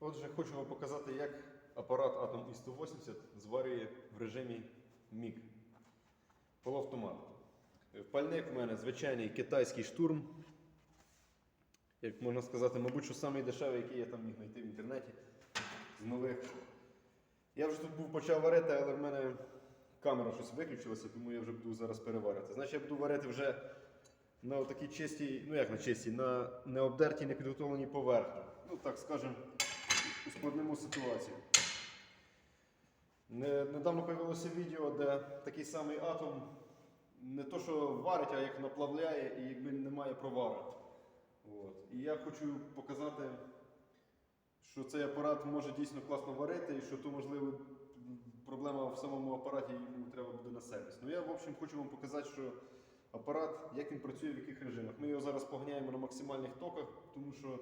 Отже, хочу вам показати, як апарат Atom i180 зварює в режимі MIG. Полуавтомат. Пальник в мене звичайний китайський штурм. Як можна сказати, мабуть, що самий дешевий, який я там міг знайти в інтернеті з нових. Я вже тут був почав варити, але в мене камера щось виключилася, тому я вже буду зараз переварити. Значить, я буду варити вже на такій чистій, ну як на чистій, на необдертій, непідготовленій поверхні. Ну так скажемо, ускладнимо ситуацію. Недавно з'явилося відео, де такий самий атом не то, що варить, а як наплавляє і якби немає провара. От. І я хочу показати, що цей апарат може дійсно класно варити, і що то, можливо, проблема в самому апараті йому треба буде на сервіс. Ну я, в общем, хочу вам показати, що апарат, як він працює, в яких режимах. Ми його зараз поганяємо на максимальних токах, тому що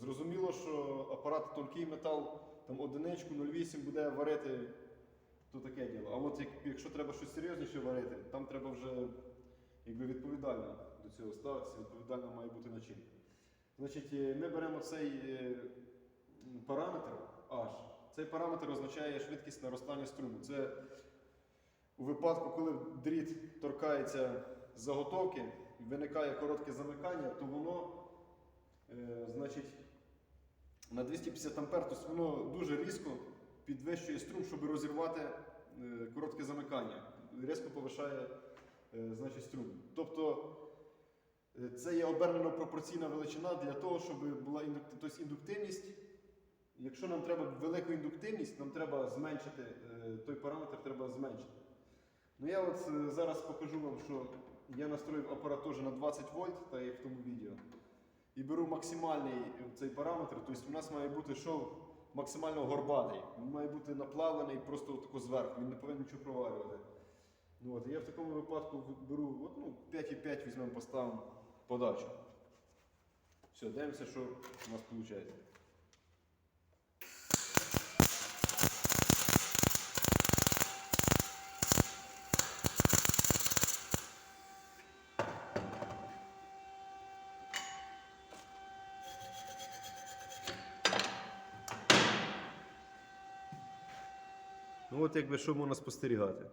зрозуміло, що апарат тонкий метал, там одиничку, 0,8 буде варити, то таке діло. А от як, якщо треба щось серйозніше варити, там треба вже якби відповідально до цього ставитися, відповідальна має бути начинка. Значить, е, ми беремо цей е, параметр H. Цей параметр означає швидкість наростання струму. Це у випадку, коли дріт торкається заготовки, виникає коротке замикання, то воно е, значить, на 250 ампер, тобто воно дуже різко підвищує струм, щоб розірвати е, коротке замикання. Різко повишає е, значить, струм. Тобто е, це є обернено пропорційна величина для того, щоб була тобто індуктивність. Якщо нам треба велику індуктивність, нам треба зменшити е, той параметр, треба зменшити. Ну я от е, зараз покажу вам, що я настроїв апарат теж на 20 вольт, так як в тому відео. І беру максимальний е, цей параметр, тобто у нас має бути шов максимально горбатий. Він має бути наплавлений просто отако зверху, він не повинен нічого проварювати. Ну, от, я в такому випадку беру от, ну, 5,5 візьмемо, поставимо подачу. Все, дивимося, що у нас виходить. Ну от якби що можна спостерігати.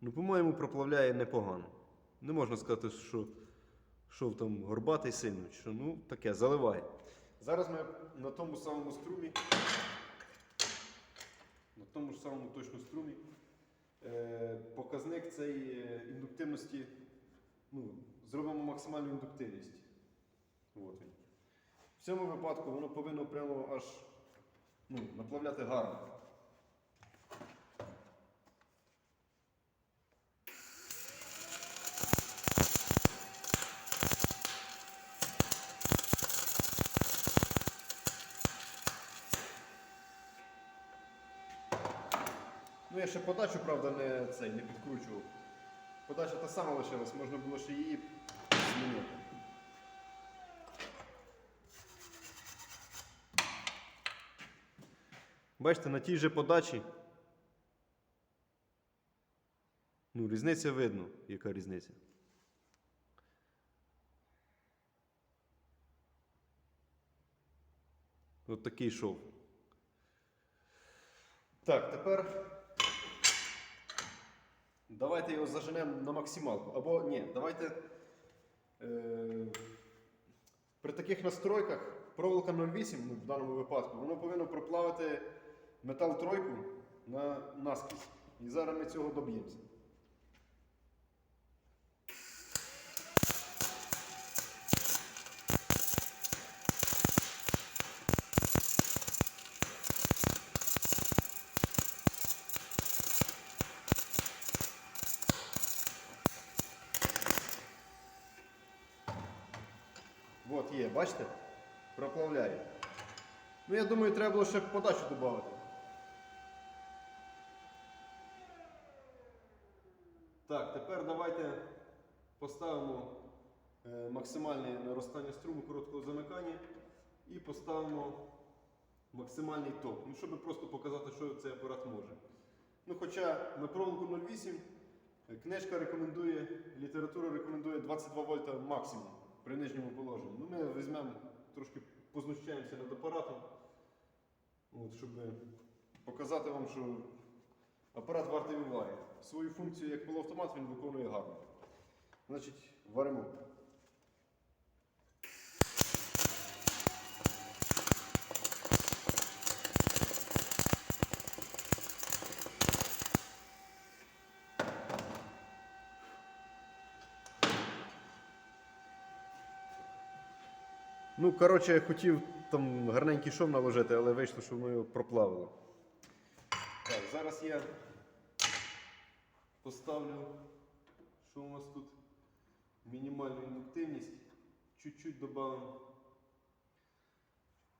Ну, по-моєму, проплавляє непогано. Не можна сказати, що шов там горбатий сильно, що ну таке, заливає. Зараз ми на тому самому струмі, на тому ж самому точно струмі, е, показник цієї е, індуктивності, ну, зробимо максимальну індуктивність. От. В цьому випадку воно повинно прямо аж ну, наплавляти гарно. Ну, я ще подачу, правда, не, цей, не підкручував. Подача та сама лишилась, можна було ще її змінити. Бачите, на тій же подачі. Ну, різниця видно, яка різниця. От такий шов. Так, тепер давайте його заженемо на максималку. Або ні, давайте е, при таких настройках проволока 0,8 ну, в даному випадку, воно повинно проплавити метал тройку на наскрізь. І зараз ми цього доб'ємося. От є, бачите? Проплавляє. Ну, я думаю, треба було ще подачу додати. Так, тепер давайте поставимо е, максимальне наростання струму короткого замикання і поставимо максимальний ток. Ну, щоб просто показати, що цей апарат може. Ну, хоча на проволоку 0,8 е, книжка рекомендує, література рекомендує 22 вольта максимум при нижньому положенні. Ну, ми візьмемо трошки познущаємося над апаратом. От, щоб показати вам, що апарат вартий уваги. Свою функцію як полуавтомат він виконує гарно. Значить, варимо. Ну, коротше, я хотів там гарненький шов наложити, але вийшло, що воно його проплавило. Так, зараз я поставлю, що у нас тут мінімальну індуктивність. Чуть-чуть додамо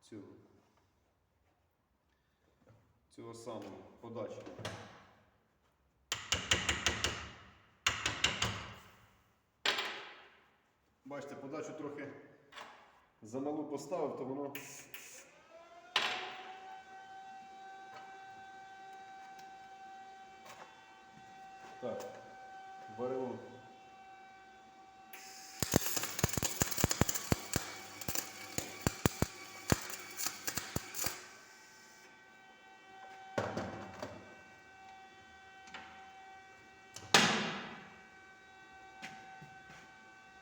цього. Цього самого подачі. Бачите, подачу трохи замалу поставив, то воно. Так, варимо.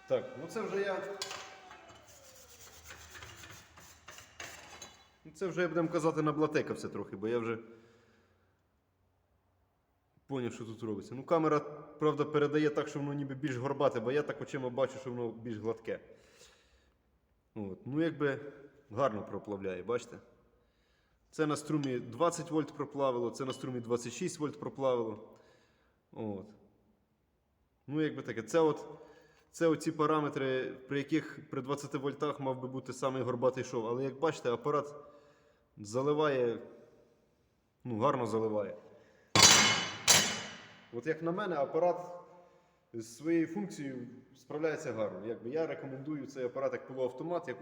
Так, ну це вже я. Це вже будемо казати наблатекався трохи, бо я вже поняв, що тут робиться. Ну, камера, правда, передає так, що воно ніби більш горбате, бо я так очима бачу, що воно більш гладке. От. Ну, якби гарно проплавляє, бачите? Це на струмі 20 вольт проплавило, це на струмі 26 вольт проплавило. От. Ну, якби таке. Це от. Це оці параметри, при яких при 20 вольтах мав би бути самий горбатий шов. Але як бачите, апарат заливає, ну, гарно заливає. От як на мене, апарат з своєю функцією справляється гарно. Якби я рекомендую цей апарат як полуавтомат, як,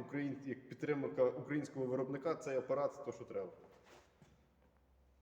як підтримка українського виробника, цей апарат то, що треба.